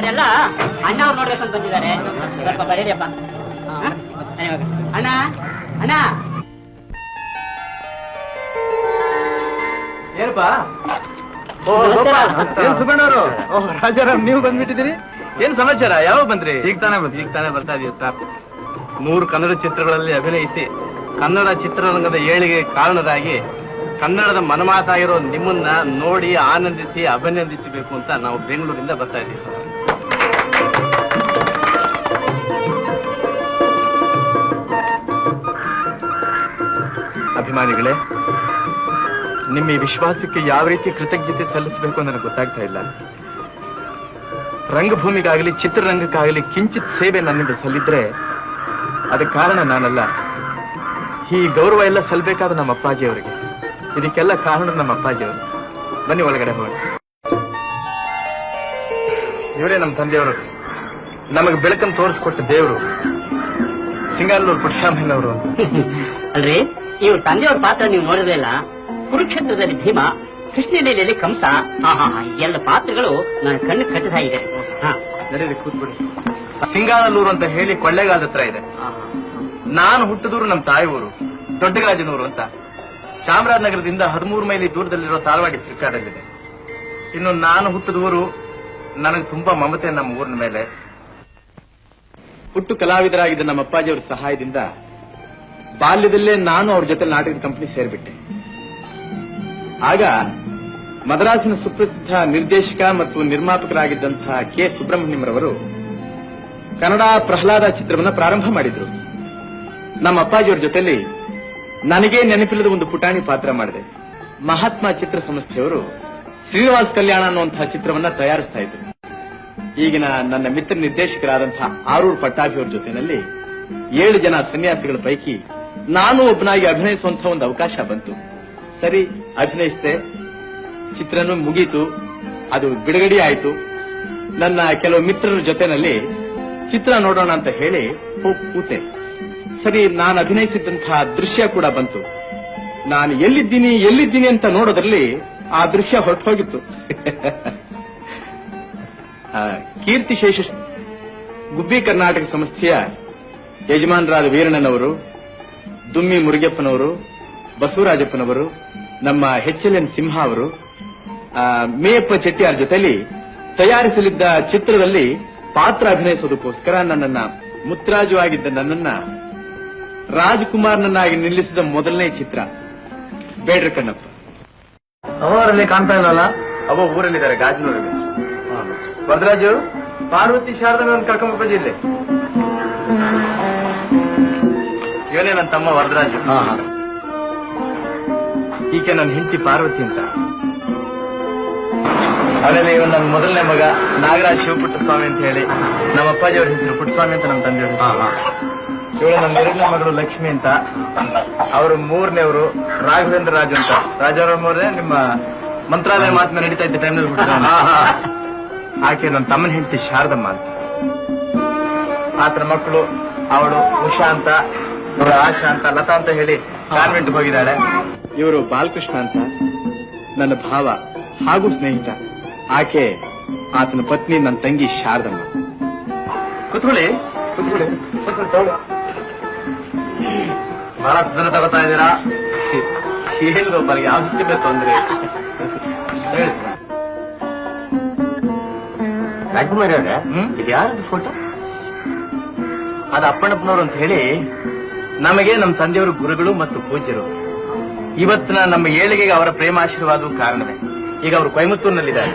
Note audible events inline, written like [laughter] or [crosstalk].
ಇವರೆಲ್ಲ ಅಣ್ಣ ಅವ್ರು ನೋಡ್ಬೇಕಂತ ಬಂದಿದ್ದಾರೆ. ಸ್ವಲ್ಪ ಬರೀರಿಯಪ್ಪ. ಅಣ್ಣ ಅಣ್ಣ. ಏನಪ್ಪಾ? ರಾಜಾರಾಮ್ ನೀವು ಬಂದ್ಬಿಟ್ಟಿದ್ದೀರಿ? ಏನ್ ಸಮಾಚಾರ? ಯಾವಾಗ ಬಂದ್ರಿ? ಈಗ ತಾನೇ ಬಂದ್ರಿ ಈಗ ತಾನೇ ಬರ್ತಾ ಇದೀವಿ ಸರ್ ಮೂರು ಕನ್ನಡ ಚಿತ್ರಗಳಲ್ಲಿ ಅಭಿನಯಿಸಿ ಕನ್ನಡ ಚಿತ್ರರಂಗದ ಏಳಿಗೆ ಕಾರಣರಾಗಿ ಕನ್ನಡದ ಮನಮಾತಾಗಿರೋ ನಿಮ್ಮನ್ನ ನೋಡಿ ಆನಂದಿಸಿ ಅಭಿನಂದಿಸಬೇಕು ಅಂತ ನಾವು ಬೆಂಗಳೂರಿಂದ ಬರ್ತಾ ಇದ್ದೀವಿ ಅಭಿಮಾನಿಗಳೇ, ನಿಮ್ಮ ವಿಶ್ವಾಸಕ್ಕೆ ಯಾವ ರೀತಿ ಕೃತಜ್ಞತೆ ಸಲ್ಲಿಸಬೇಕು ನನಗೆ ಗೊತ್ತಾಗ್ತಾ ಇಲ್ಲ. ರಂಗಭೂಮಿಗಾಗಲಿ, ಚಿತ್ರರಂಗಕ್ಕಾಗಲಿ ಕಿಂಚಿತ್ ಸೇವೆ ನನ್ನಿಂದ ಸಲ್ಲಿದ್ರೆ ಅದಕ್ಕೆ ಕಾರಣ ನಾನಲ್ಲ. ಈ ಗೌರವ ಎಲ್ಲ ಸಲ್ಲಬೇಕಾದ ನಮ್ಮ ಅಪ್ಪಾಜಿ ಅವರಿಗೆ ಇದಕ್ಕೆಲ್ಲ ಕಾರಣ ನಮ್ಮ ಅಪ್ಪಾಜಿ ಅವರು ಬನ್ನಿ ಒಳಗಡೆ ಹೋಗಿ ಇವರೇ ನಮ್ಮ ತಂದೆಯವರು. ನಮಗೆ ಬೆಳಕನ್ನು ತೋರಿಸ್ಕೊಟ್ಟ ದೇವರು. ಸಿಂಗಾರೂರು ಪುರುಷಾಮಯ್ಯನವರು ಅಲ್ರಿ? ಇವ್ರ ತಂದೆಯವ್ರ ಪಾತ್ರ ನೀವು ನೋಡಿದ್ರೆ ಇಲ್ಲ. ಕುರುಕ್ಷೇತ್ರದಲ್ಲಿ ಭೀಮ ಕೃಷ್ಣಲೀಲೆಯಲ್ಲಿ ಕಂಸ. ಹಾ ಎಲ್ಲ ಪಾತ್ರಗಳು ನನ್ನ ಕಣ್ಣು ಕಟ್ಟದಾಗಿದೆ ಸಿಂಗಾಲನೂರು ಕೂತ್ಬಿಡಿ ಸಿಂಗಾನಲ್ಲೂರು ಅಂತ ಹೇಳಿ ಕೊಳ್ಳೆಗಾಲದ ಹತ್ರ ಇದೆ. ನಾನು ಹುಟ್ಟಿದೂರು ನಮ್ಮ ತಾಯಿ ಊರು ದೊಡ್ಡಗಾಜನೂರು ಅಂತ. ಚಾಮರಾಜನಗರದಿಂದ ಹದಿಮೂರು ಮೈಲಿ ದೂರದಲ್ಲಿರೋ ತಾಳವಾಡಿ ಸರ್ಕಾರದಲ್ಲಿದೆ ಇನ್ನು ನಾನು ಹುಟ್ಟಿದ ಊರು ನನಗೆ ತುಂಬಾ ಮಮತೆ ನಮ್ಮ ಊರಿನ ಮೇಲೆ. ಹುಟ್ಟು ಕಲಾವಿದರಾಗಿದ್ದ ನಮ್ಮ ಅಪ್ಪಾಜಿಯವರ ಸಹಾಯದಿಂದ ಬಾಲ್ಯದಲ್ಲೇ ನಾನು ಅವ್ರ ಜೊತೆ ನಾಟಕದ ಕಂಪನಿ ಸೇರಿಬಿಟ್ಟೆ. ಆಗ ಮದ್ರಾಸಿನ ಸುಪ್ರಸಿದ್ಧ ನಿರ್ದೇಶಕ ಮತ್ತು ನಿರ್ಮಾಪಕರಾಗಿದ್ದಂತಹ ಕೆ. ಸುಬ್ರಹ್ಮಣ್ಯಂರವರು ಕನ್ನಡ ಪ್ರಹ್ಲಾದ ಚಿತ್ರವನ್ನು ಪ್ರಾರಂಭ ಮಾಡಿದ್ರು. ನಮ್ಮ ಅಪ್ಪಾಜಿಯವರ ಜೊತೆಲಿ ನನಗೆ ನೆನಪಿಲ್ಲದ ಒಂದು ಪುಟಾಣಿ ಪಾತ್ರ ಮಾಡಿದೆ. ಮಹಾತ್ಮ ಚಿತ್ರ ಸಂಸ್ಥೆಯವರು ಶ್ರೀನಿವಾಸ್ ಕಲ್ಯಾಣ ಅನ್ನುವಂತಹ ಚಿತ್ರವನ್ನ ತಯಾರಿಸ್ತಾ ಇದ್ರು. ಈಗಿನ ನನ್ನ ಮಿತ್ರ ನಿರ್ದೇಶಕರಾದಂತಹ ಆರೂರ್ ಪಟ್ಟಾಭಿಯವರ ಜೊತೆನಲ್ಲಿ ಏಳು ಜನ ಸನ್ಯಾಸಿಗಳ ಪೈಕಿ ನಾನು ಒಬ್ಬನಾಗಿ ಅಭಿನಯಿಸುವಂತಹ ಒಂದು ಅವಕಾಶ ಬಂತು. ಸರಿ ಅಭಿನಯಿಸಿದೆ ಚಿತ್ರನು ಮುಗೀತು. ಅದು ಬಿಡುಗಡೆ ಆಯಿತು. ನನ್ನ ಕೆಲವು ಮಿತ್ರರ ಜೊತೆನಲ್ಲಿ ಚಿತ್ರ ನೋಡೋಣ ಅಂತ ಹೇಳಿ ಕೂತೆ ಸರಿ ನಾನು ಅಭಿನಯಿಸಿದಂತಹ ದೃಶ್ಯ ಕೂಡ ಬಂತು. ನಾನು ಎಲ್ಲಿದ್ದೀನಿ ಎಲ್ಲಿದ್ದೀನಿ ಅಂತ ನೋಡೋದ್ರಲ್ಲಿ ಆ ದೃಶ್ಯ ಹೊರಟು ಹೋಗಿತ್ತು [laughs] ಆ, ಕೀರ್ತಿಶೇಷ ಗುಬ್ಬಿ ಕರ್ನಾಟಕ ಸಂಸ್ಥೆಯ ಯಜಮಾನರಾದ ವೀರಣ್ಣನವರು ದುಮ್ಮಿ ಮುರುಗಪ್ಪನವರು ಬಸವರಾಜಪ್ಪನವರು ನಮ್ಮ ಎಚ್ ಎಲ್ ಎನ್ ಸಿಂಹ ಅವರು ಆ, ಮೇಯಪ್ಪ ಚೆಟ್ಟಿಯಾರ್ ಜೊತೆಯಲ್ಲಿ ತಯಾರಿಸಲಿದ್ದ ಚಿತ್ರದಲ್ಲಿ ಪಾತ್ರ ಅಭಿನಯಿಸೋದಕ್ಕೋಸ್ಕರ ನನ್ನನ್ನ ಮುತ್ತರಾಜು ಆಗಿದ್ದ ನನ್ನನ್ನ ರಾಜ್ಕುಮಾರ್ನನ್ನಾಗಿ ನಿಲ್ಲಿಸಿದ ಮೊದಲನೇ ಚಿತ್ರ. ಬೇಡ್ರ ಕಣ್ಣಪ್ಪ. ಅವರಲ್ಲಿ ಕಾಣ್ತಾ ಇಲ್ಲಲ್ಲ ಅವ ಊರಲ್ಲಿದ್ದಾರೆ ಗಾಜನೂರಲ್ಲಿ. ವರದರಾಜು ಪಾರ್ವತಿ ಶಾರದ ಕರ್ಕೊಂಡ್ ಬಂದಿಲ್ಲಿ ಇವನೇ ನನ್ನ ತಮ್ಮ ವರದರಾಜು. ಈಕೆ ನನ್ನ ಹೆಂಡತಿ ಪಾರ್ವತಿ ಅಂತ. ಆಮೇಲೆ ಇವನ್ ನನ್ನ ಮೊದಲನೇ ಮಗ ನಾಗರಾಜ್ ಶಿವಪುಟ್ಟ ಸ್ವಾಮಿ ಅಂತ ಹೇಳಿ ನಮ್ಮ ಅಪ್ಪಾಜಿಯವ್ರ ಹೆಸರು ಪುಟ್ಟಸ್ವಾಮಿ ಅಂತ ನಮ್ಮ ತಂದೆ ಇವಳು ನಮ್ಮ ಎರಡನೇ ಮಗಳು ಲಕ್ಷ್ಮಿ ಅಂತ. ಅವರು ಮೂರನೇವರು ರಾಘವೇಂದ್ರ ರಾಜು ಅಂತ. ರಾಜಾರಾಮ್ ಅವರೇ ನಿಮ್ಮ ಮಂತ್ರಾಲಯ ಮಾತನ್ನ ನಡೀತಾ ಇದ್ದ ಟೈಮ್ನಲ್ಲಿ ಆಕೆ ನನ್ನ ತಮ್ಮನ ಹೆಂಡತಿ ಶಾರದಮ್ಮ ಅಂತ. ಆತನ ಮಕ್ಕಳು ಅವಳು ಉಷಾ ಅಂತ. ಇವಳು ಆಶಾ ಅಂತ ಲತಾ ಅಂತ ಹೇಳಿ ಕಾನ್ವೆಂಟ್ ಹೋಗಿದ್ದಾಳೆ. ಇವರು ಬಾಲಕೃಷ್ಣ ಅಂತ ನನ್ನ ಭಾವ ಹಾಗೂ ಸ್ನೇಹಿತ. ಆಕೆ ಆತನ ಪತ್ನಿ ನನ್ನ ತಂಗಿ ಶಾರದಮ್ಮ. ಕುತ್ಕೊಳ್ಳಿ. ಬಹಳ ದೂರ ತಗೋತಾ ಇದ್ದೀರಾ? ಏನು ಬರೀ ಯಾವ ತೊಂದ್ರೆ. ರಾಜಕುಮಾರಿ ಅವ್ರೆ? ಇದು ಯಾರದು ಫೋಟೋ ಅದು ಅಪ್ಪಣ್ಣಪ್ಪನವರು ಅಂತ ಹೇಳಿ ನಮಗೆ ನಮ್ಮ ತಂದೆಯವರು ಗುರುಗಳು ಮತ್ತು ಪೂಜ್ಯರು. ಇವತ್ತಿನ ನಮ್ಮ ಏಳಿಗೆಗೆ ಅವರ ಪ್ರೇಮಾಶೀರ್ವಾದವು ಕಾರಣವೇ. ಈಗ ಅವರು ಕೊಯಮತ್ತೂರಿನಲ್ಲಿದ್ದಾರೆ.